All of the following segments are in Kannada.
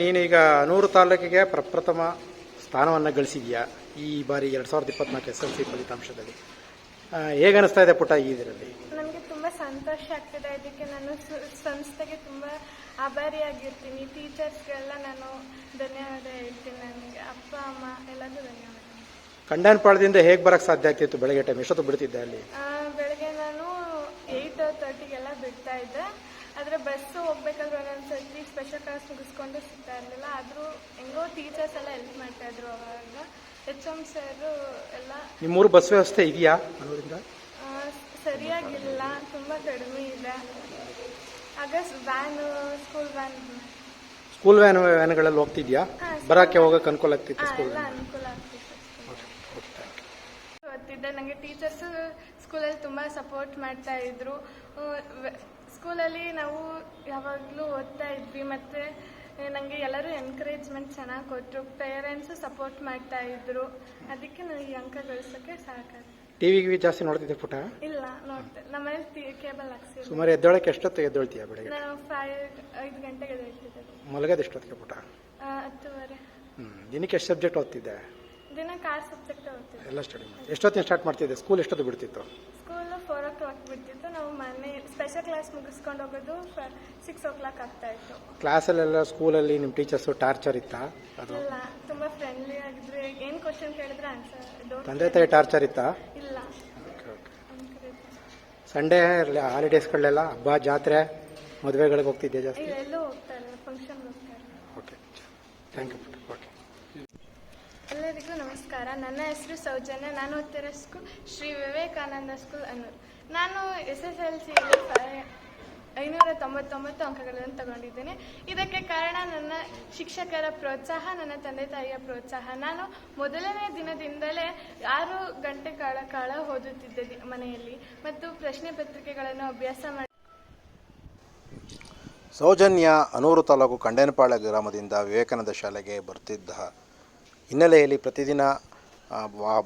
ನೀನೀಗ ನೂರು ತಾಲೂಕಿಗೆ ಪ್ರಪ್ರಥಮ ಸ್ಥಾನವನ್ನು ಗಳಿಸಿದ್ಯಾ? ಈ ಬಾರಿ ಎರಡು ಸಾವಿರದ ಇಪ್ಪತ್ನಾಲ್ಕು ಎಸ್ ಎಲ್ ಸಿ ಫಲಿತಾಂಶದಲ್ಲಿ. ಹೇಗೆ ಅನಿಸ್ತಾ ಇದೆ ಪುಟ ಇದರಲ್ಲಿ? ನನಗೆ ತುಂಬ ಸಂತೋಷ ಆಗ್ತಿದೆ. ಇದಕ್ಕೆ ನಾನು ಸಂಸ್ಥೆಗೆ ತುಂಬ ಆಭಾರಿಯಾಗಿರ್ತೀನಿ. ಟೀಚರ್ಸ್ಗೆಲ್ಲ ನಾನು ಧನ್ಯವಾದ ಹೇಳ್ತೀನಿ ನನಗೆ. ಅಪ್ಪ ಅಮ್ಮ ಎಲ್ಲರಿಗೂ ಧನ್ಯವಾದ. ಕಂಡಾನ್ಪಾಳದಿಂದ ಹೇಗೆ ಬರಕ್ಕೆ ಸಾಧ್ಯ ಆಗ್ತಿತ್ತು ಬೆಳಗ್ಗೆ ಟೈಮ್ ಎಷ್ಟೊತ್ತು ಬಿಡ್ತಿದ್ದೆ ಅಲ್ಲಿ? ಬೆಳಗ್ಗೆ ನಾನು ಏಯ್ಟ್ ತರ್ಟಿಗೆಲ್ಲ ಬಿಡ್ತಾ ಇದ್ದೆ. ಆದರೆ ಬಸ್ಸು ಹೋಗ್ಬೇಕಾದ್ರೆ ಒಂದೊಂದ್ಸತಿ ಕ್ಲಾಸ್ ಮುಗಿಸ್ಕೊಂಡು ಸಿಗ್ತಾ ಇರಲಿಲ್ಲ. ಆದರೂ ಹೆಂಗೋ ಟೀಚರ್ಸ್ ಎಲ್ಲ ಹೆಲ್ಪ್ ಮಾಡ್ತಾ ಇದ್ರು ಅವಾಗ. ಎಚ್ ಎಂ ಸರ್ ಎಲ್ಲ ನಿಮ್ಮೂರು ಬಸ್ ವ್ಯವಸ್ಥೆ ಇದೆಯಾ ಅನ್ನೋದ್ರಿಂದ? ಸರಿಯಾಗಿಲ್ಲ. ತುಂಬ ಕಡಿಮೆ ಇದೆ. ಆಗ van school van school van ವ್ಯಾನ್ಗಳಲ್ಲಿ ಹೋಗ್ತಿದ್ಯಾ? ಬರಕ್ಕೆ ಹೋಗಕ್ಕೆ ಹೋಗೋಕೆ ಅನುಕೂಲ ಆಗ್ತಿತ್ತು ಸ್ಕೂಲ್ ಎಲ್ಲ ಅನುಕೂಲ ಆಗ್ತಿತ್ತು. ಓದ್ತಿದ್ದೆ ನನಗೆ ಟೀಚರ್ಸ್ ಸ್ಕೂಲಲ್ಲಿ ತುಂಬ ಸಪೋರ್ಟ್ ಮಾಡ್ತಾ ಇದ್ರು. ಸ್ಕೂಲಲ್ಲಿ ನಾವು ಯಾವಾಗಲೂ ಓದ್ತಾ ಇದ್ವಿ ಮತ್ತು ನನಗೆ ಎಲ್ಲರೂ ಎನ್ಕರೇಜ್ಮೆಂಟ್ ಚೆನ್ನಾಗಿ ಕೊಟ್ಟರು ಪೇರೆಂಟ್ಸು ಸಪೋರ್ಟ್ ಮಾಡ್ತಾ ಇದ್ರು. ಅದಕ್ಕೆ ನನಗೆ ಈ ಅಂಕ ಗಳಿಸೋಕ್ಕೆ ಟಿವಿ ಗಿವಿ ಜಾಸ್ತಿ ನೋಡ್ತಿದ್ದೆ ಪುಟ? ಇಲ್ಲ ನೋಡ್ತೆ. ನಮ್ಮನೇಲಿ ಕೇಬಲ್ ಹಾಕ್ಸಿ ಸುಮಾರು ಎದ್ದೇಳಕ್ಕೆ ಎಷ್ಟೊತ್ತು ಎದ್ದೇಳ್ತೀಯ ಬೆಳಗ್ಗೆ? ನಾನು ಫೈವ್ ಐದು ಗಂಟೆಗೆ ಎದ್ದೇಳ್ತಿದ್ದೆ. ಮಲಗೋದು ಎಷ್ಟೊತ್ತಿಗೆ ಪುಟ? ಹತ್ತುವರೆ. ಹ್ಞೂ ದಿನಕ್ಕೆ ಎಷ್ಟು ಸಬ್ಜೆಕ್ಟ್ ಓದ್ತಿದ್ದೆ? ದಿನಕ್ಕೆ ಆರು ಸಬ್ಜೆಕ್ಟ್ ಓದ್ತಿದ್ದೆ. ಎಲ್ಲ ಸ್ಟಡಿ ಮಾಡ್ತಿದ್ದೆ. ಎಷ್ಟೊತ್ತಿನ ಸ್ಟಾರ್ಟ್ ಮಾಡ್ತಿದ್ದೆ? ಸ್ಕೂಲ್ ಎಷ್ಟೊತ್ತು ಬಿಡ್ತಿತ್ತು? ಸ್ಕೂಲು ಕ್ಲಾಕ್ ಬಿಡ್ತಿತ್ತು ನಾವು ಮನೆ ಸ್ಪೆಷಲ್ ಕ್ಲಾಸ್ ಮುಗಿಸ್ಕೊಂಡು ಹೋಗೋದು ಸಿಕ್ಸ್ ಓ ಕ್ಲಾಕ್ ಆಗ್ತಾ ಇತ್ತು. ಕ್ಲಾಸಲ್ಲೆಲ್ಲ ಸ್ಕೂಲಲ್ಲಿ ನಿಮ್ಮ ಟೀಚರ್ಸು ಟಾರ್ಚರ್ ಇತ್ತಾ? ಅದು? ಇಲ್ಲ ತುಂಬ ಫ್ರೆಂಡ್ಲಿ ಆಗಿದ್ರು. ಏನು ಕ್ವಶನ್ ಕೇಳಿದ್ರೆ ಆನ್ಸರ್ ತಂದೆ ತಾಯಿ ಟಾರ್ಚರ್ ಇತ್ತಾ? ಇಲ್ಲ. ಸಂಡೇ ಹಾಲಿಡೇಸ್ಗಳಲ್ಲೆಲ್ಲ ಹಬ್ಬ ಜಾತ್ರೆ ಮದುವೆಗಳಿಗೆ ಹೋಗ್ತಿದ್ದೆ ಜಾಸ್ತಿ? ಎಲ್ಲೂ ಹೋಗ್ತಾ ಫಂಕ್ಷನ್ ಹೋಗ್ತಾ ಓಕೆ ಥ್ಯಾಂಕ್ ಯು ಓಕೆ ಎಲ್ಲರಿಗೂ ನಮಸ್ಕಾರ. ನನ್ನ ಹೆಸರು ಸೌಜನ್ಯ. ನಾನು ಓದ್ತಿರೋ ಸ್ಕೂಲ್ ಶ್ರೀ ವಿವೇಕಾನಂದ ಸ್ಕೂಲ್ ಅನ್ನೂರು. ನಾನು ಎಸ್ ಎಸ್ ಎಲ್ ಸಿ ಐನೂರ ತೊಂಬತ್ತೊಂಬತ್ತು ಅಂಕಗಳನ್ನು ತಗೊಂಡಿದ್ದೇನೆ. ಇದಕ್ಕೆ ಕಾರಣ ನನ್ನ ಶಿಕ್ಷಕರ ಪ್ರೋತ್ಸಾಹ, ನನ್ನ ತಂದೆ ತಾಯಿಯ ಪ್ರೋತ್ಸಾಹ. ನಾನು ಮೊದಲನೇ ದಿನದಿಂದಲೇ ಆರು ಗಂಟೆ ಕಾಲ ಕಾಲ ಓದುತ್ತಿದ್ದೆ ಮನೆಯಲ್ಲಿ ಮತ್ತು ಪ್ರಶ್ನೆ ಪತ್ರಿಕೆಗಳನ್ನು ಅಭ್ಯಾಸ ಮಾಡಿ ಸೌಜನ್ಯ ಅನೂರು ತಾಲೂಕು ಕಂಡೇನಪಾಳ್ಯ ಗ್ರಾಮದಿಂದ ವಿವೇಕಾನಂದ ಶಾಲೆಗೆ ಬರ್ತಿದ್ದ ಹಿನ್ನೆಲೆಯಲ್ಲಿ ಪ್ರತಿದಿನ ಆ,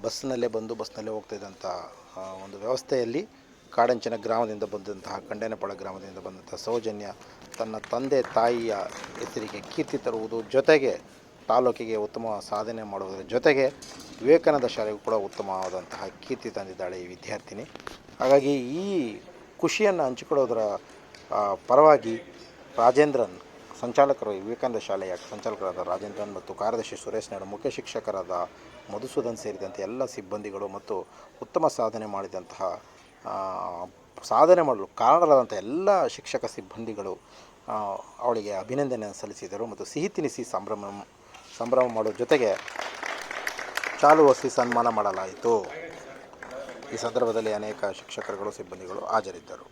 ಬಸ್ನಲ್ಲೇ ಬಂದು ಬಸ್ನಲ್ಲೇ ಹೋಗ್ತಾ ಇದ್ದಂಥ ಒಂದು ವ್ಯವಸ್ಥೆಯಲ್ಲಿ ಕಾಡಂಚಿನ ಗ್ರಾಮದಿಂದ ಬಂದಂತಹ ಕಂಡೇನಪಾಳ ಗ್ರಾಮದಿಂದ ಬಂದಂಥ ಸೌಜನ್ಯ ತನ್ನ ತಂದೆ ತಾಯಿಯ ಹೆಸರಿಗೆ ಕೀರ್ತಿ ತರುವುದು ಜೊತೆಗೆ ತಾಲೂಕಿಗೆ ಉತ್ತಮ ಸಾಧನೆ ಮಾಡುವುದರ ಜೊತೆಗೆ ವಿವೇಕಾನಂದ ಶಾಲೆಗೂ ಕೂಡ ಉತ್ತಮವಾದಂತಹ ಕೀರ್ತಿ ತಂದಿದ್ದಾಳೆ ಈ ವಿದ್ಯಾರ್ಥಿನಿ. ಹಾಗಾಗಿ ಈ ಖುಷಿಯನ್ನು ಹಂಚಿಕೊಳ್ಳೋದರ ಪರವಾಗಿ ರಾಜೇಂದ್ರನ್ ಸಂಚಾಲಕರು ವಿವೇಕಾನಂದ ಶಾಲೆಯ ಸಂಚಾಲಕರಾದ ರಾಜೇಂದ್ರನ್ ಮತ್ತು ಕಾರ್ಯದರ್ಶಿ ಸುರೇಶ್ ನಾಯ್ಡು ಮುಖ್ಯ ಶಿಕ್ಷಕರಾದ ಮಧುಸೂದನ್ ಸೇರಿದಂತೆ ಎಲ್ಲ ಸಿಬ್ಬಂದಿಗಳು ಮತ್ತು ಉತ್ತಮ ಸಾಧನೆ ಮಾಡಿದಂತಹ ಸಾಧನೆ ಮಾಡಲು ಕಾರಣರಾದಂಥ ಎಲ್ಲ ಶಿಕ್ಷಕ ಸಿಬ್ಬಂದಿಗಳು ಅವಳಿಗೆ ಅಭಿನಂದನೆ ಸಲ್ಲಿಸಿದರು ಮತ್ತು ಸಿಹಿ ತಿನಿಸಿ ಸಂಭ್ರಮ ಸಂಭ್ರಮ ಮಾಡುವ ಜೊತೆಗೆ ಚಾಲು ಸನ್ಮಾನ ಮಾಡಲಾಯಿತು. ಈ ಸಂದರ್ಭದಲ್ಲಿ ಅನೇಕ ಶಿಕ್ಷಕರುಗಳು, ಸಿಬ್ಬಂದಿಗಳು ಹಾಜರಿದ್ದರು.